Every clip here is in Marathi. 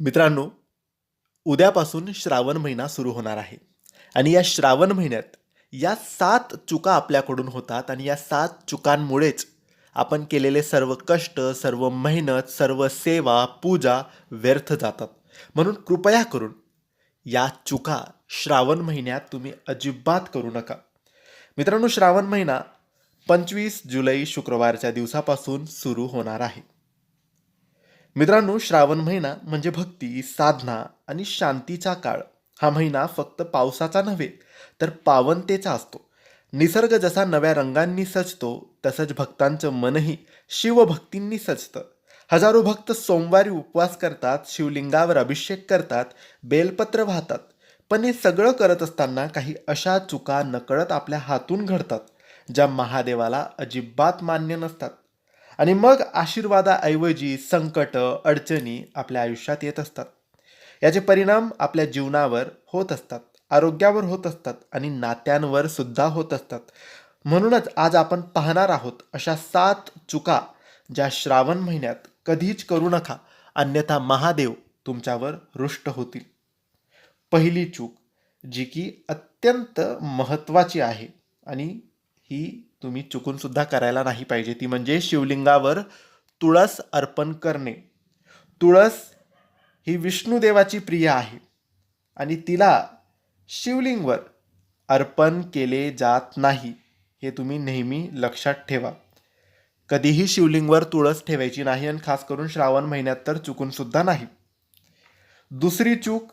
मित्रांनो उद्यापासून श्रावण महिना सुरू होणार आहे. आणि या श्रावण महिन्यात या सात चुका आपल्याकडून होतात आणि या सात चुकांमुळेच आपण केलेले सर्व कष्ट सर्व मेहनत सर्व सेवा पूजा व्यर्थ जातात. म्हणून कृपया करून या चुका श्रावण महिन्यात तुम्ही अजिबात करू नका. मित्रांनो श्रावण महिना पंचवीस जुलै शुक्रवारच्या दिवसापासून सुरू होणार आहे. मित्रांनो श्रावण महिना म्हणजे भक्ती साधना आणि शांतीचा काळ. हा महिना फक्त पावसाचा नव्हे तर पावनतेचा असतो. निसर्ग जसा नव्या रंगांनी सजतो तसंच भक्तांचं मनही शिवभक्तींनी सजतं. हजारो भक्त सोमवारी उपवास करतात शिवलिंगावर अभिषेक करतात बेलपत्र वाहतात. पण हे सगळं करत असताना काही अशा चुका नकळत आपल्या हातून घडतात ज्या महादेवाला अजिबात मान्य नसतात. आणि मग आशीर्वादाऐवजी संकट अडचणी आपल्या आयुष्यात येत असतात. याचे परिणाम आपल्या जीवनावर होत असतात आरोग्यावर होत असतात आणि नात्यांवर सुद्धा होत असतात. म्हणूनच आज आपण पाहणार आहोत अशा सात चुका ज्या श्रावण महिन्यात कधीच करू नका अन्यथा महादेव तुमच्यावर रुष्ट होतील. पहिली चूक जी की अत्यंत महत्त्वाची आहे आणि ही तुम्ही चुकूनसुद्धा करायला नाही पाहिजे. ती म्हणजे शिवलिंगावर तुळस अर्पण करणे. तुळस ही विष्णुदेवाची प्रिय आहे आणि तिला शिवलिंगवर अर्पण केले जात नाही हे तुम्ही नेहमी लक्षात ठेवा. कधीही शिवलिंगवर तुळस ठेवायची नाही आणि खास करून श्रावण महिन्यात तर चुकूनसुद्धा नाही. दुसरी चूक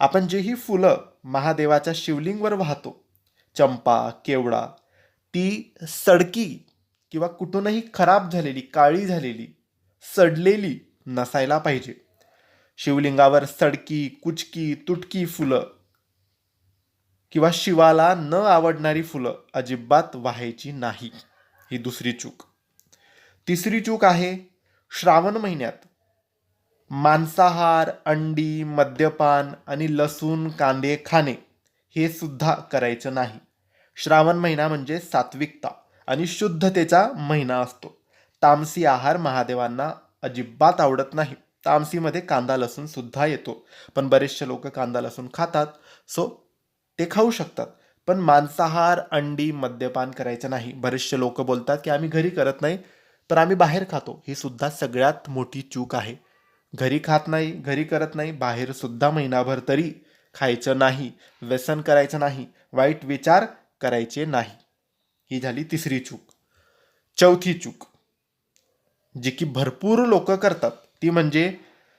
आपण जे ही फुलं महादेवाच्या शिवलिंगवर वाहतो चंपा केवडा ती सडकी किंवा कुठूनही खराब झालेली काळी झालेली सडलेली नसायला पाहिजे. शिवलिंगावर सडकी कुचकी तुटकी फुलं किंवा शिवाला न आवडणारी फुलं अजिबात व्हायची नाही. ही दुसरी चूक. तिसरी चूक आहे श्रावण महिन्यात मांसाहार अंडी मद्यपान आणि लसूण कांदे खाणे हे सुद्धा करायचं नाही. श्रावण महिना म्हणजे सात्विकता आणि शुद्धतेचा महिना असतो. तामसी आहार महादेवांना अजिबात आवडत नाही. तामसीमध्ये कांदा लसूण सुद्धा येतो. पण बरेचसे लोक कांदा लसूण खातात सो ते खाऊ शकतात. पण मांसाहार अंडी मद्यपान करायचं नाही. बरेचसे लोक बोलतात की आम्ही घरी करत नाही तर आम्ही बाहेर खातो. ही सुद्धा सगळ्यात मोठी चूक आहे. घरी खात नाही घरी करत नाही बाहेर सुद्धा महिनाभर तरी खायचं नाही व्यसन करायचं नाही. वाईट विचार करायचे नाही. ही झाली तिसरी चूक. चौथी चूक जी की भरपूर लोक करतात ती म्हणजे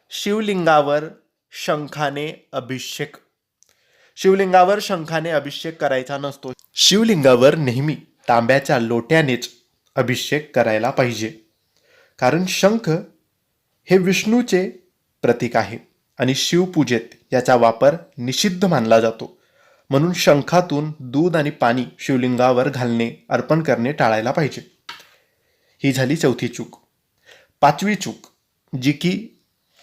शिवलिंगावर शंखाने अभिषेक. शिवलिंगावर शंखाने अभिषेक करायचा नसतो. शिवलिंगावर नेहमी तांब्याच्या लोट्यानेच अभिषेक करायला पाहिजे. कारण शंख हे विष्णूचे प्रतीक आहे आणि शिवपूजेत याचा वापर निषिद्ध मानला जातो. म्हणून शंखातून दूध आणि पाणी शिवलिंगावर घालणे अर्पण करणे टाळायला पाहिजे. ही झाली चौथी चूक. पाचवी चूक जी की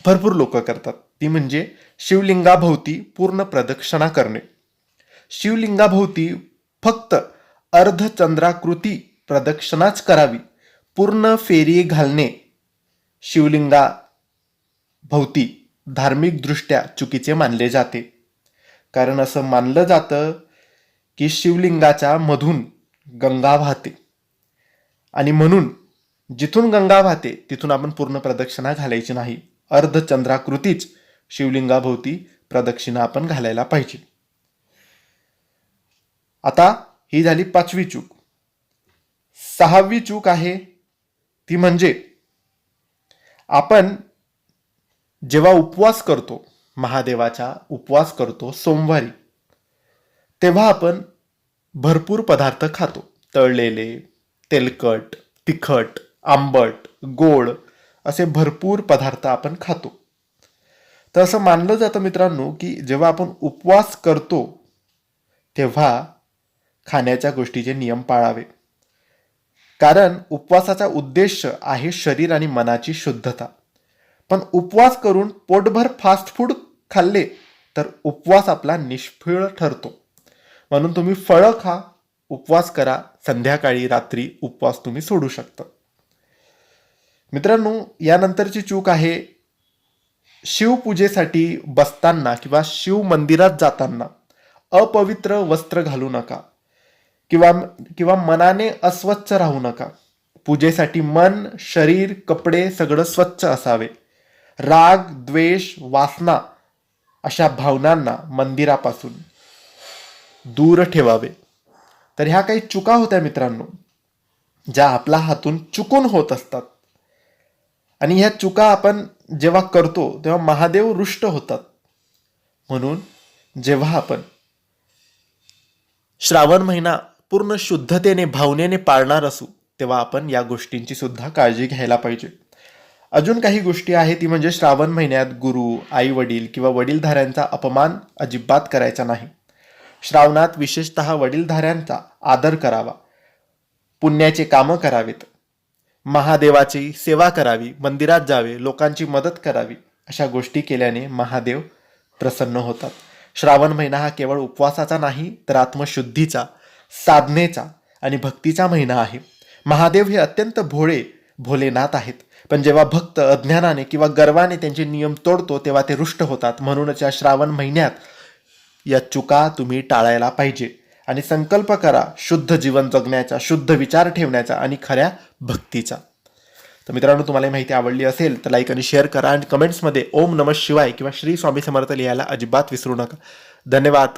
भरपूर लोक करतात. ती म्हणजे शिवलिंगाभोवती पूर्ण प्रदक्षिणा करणे. शिवलिंगाभोवती फक्त अर्धचंद्राकृती प्रदक्षिणाच करावी. पूर्ण फेरी घालणे शिवलिंगाभोवती धार्मिकदृष्ट्या चुकीचे मानले जाते. कारण असं मानलं जातं की शिवलिंगाच्या मधून गंगा वाहते. आणि म्हणून जिथून गंगा वाहते तिथून आपण पूर्ण प्रदक्षिणा घालायची नाही. अर्धचंद्राकृतीच शिवलिंगाभोवती प्रदक्षिणा आपण घालायला पाहिजे. आता ही झाली पाचवी चूक. सहावी चूक आहे ती म्हणजे आपण जेव्हा उपवास करतो महादेवाचा उपवास करतो सोमवारी. तेव्हा आपण भरपूर पदार्थ खातो. तळलेले तेलकट तिखट आंबट गोड असे भरपूर पदार्थ आपण खातो. तर असं मानलं जातं मित्रांनो की जेव्हा आपण उपवास करतो तेव्हा खाण्याच्या गोष्टीचे नियम पाळावे. कारण उपवासाचा उद्देश आहे शरीर आणि मनाची शुद्धता. पण उपवास करून पोटभर फास्ट फूड खाल्ले तर उपवास आपला निष्फळ ठरतो. म्हणून तुम्ही फळं खा उपवास करा संध्याकाळी रात्री उपवास तुम्ही सोडू शकता. मित्रांनो यानंतरची चूक आहे शिवपूजेसाठी बसताना किंवा शिव मंदिरात जाताना अपवित्र वस्त्र घालू नका किंवा किंवा मनाने अस्वच्छ राहू नका. पूजेसाठी मन शरीर कपडे सगळं स्वच्छ असावे. राग द्वेष वासना अशा भावनांना मंदिरापासून दूर ठेवावे. तर ह्या काही चुका होत्या मित्रांनो ज्या आपल्या हातून चुकून होत असतात. आणि ह्या चुका आपण जेव्हा करतो तेव्हा महादेव रुष्ट होतात. म्हणून जेव्हा आपण श्रावण महिना पूर्ण शुद्धतेने भावनेने पाळणार असू तेव्हा आपण या गोष्टींची सुद्धा काळजी घ्यायला पाहिजे. अजून काही गोष्टी आहेत ती म्हणजे श्रावण महिन्यात गुरु आई वडील किंवा वडीलधाऱ्यांचा अपमान अजिबात करायचा नाही. श्रावणात विशेषतः वडीलधाऱ्यांचा आदर करावा. पुण्याचे कामं करावेत. महादेवाची सेवा करावी मंदिरात जावे लोकांची मदत करावी अशा गोष्टी केल्याने महादेव प्रसन्न होतात. श्रावण महिना हा केवळ उपवासाचा नाही तर आत्मशुद्धीचा साधनेचा आणि भक्तीचा महिना आहे. महादेव हे अत्यंत भोळे भोलेनाथ आहेत. पण जेव्हा भक्त अज्ञानाने किंवा गर्वाने त्यांचे नियम तोडतो तेव्हा ते रुष्ट होतात. म्हणूनच या श्रावण महिन्यात या चुका तुम्ही टाळायला पाहिजे. आणि संकल्प करा शुद्ध जीवन जगण्याचा शुद्ध विचार ठेवण्याचा आणि खऱ्या भक्तीचा. तर मित्रांनो तुम्हाला माहिती आवडली असेल तर लाईक आणि शेअर करा. आणि कमेंट्समध्ये ओम नम शिवाय किंवा श्री स्वामी समर्थ लिहायला अजिबात विसरू नका. धन्यवाद.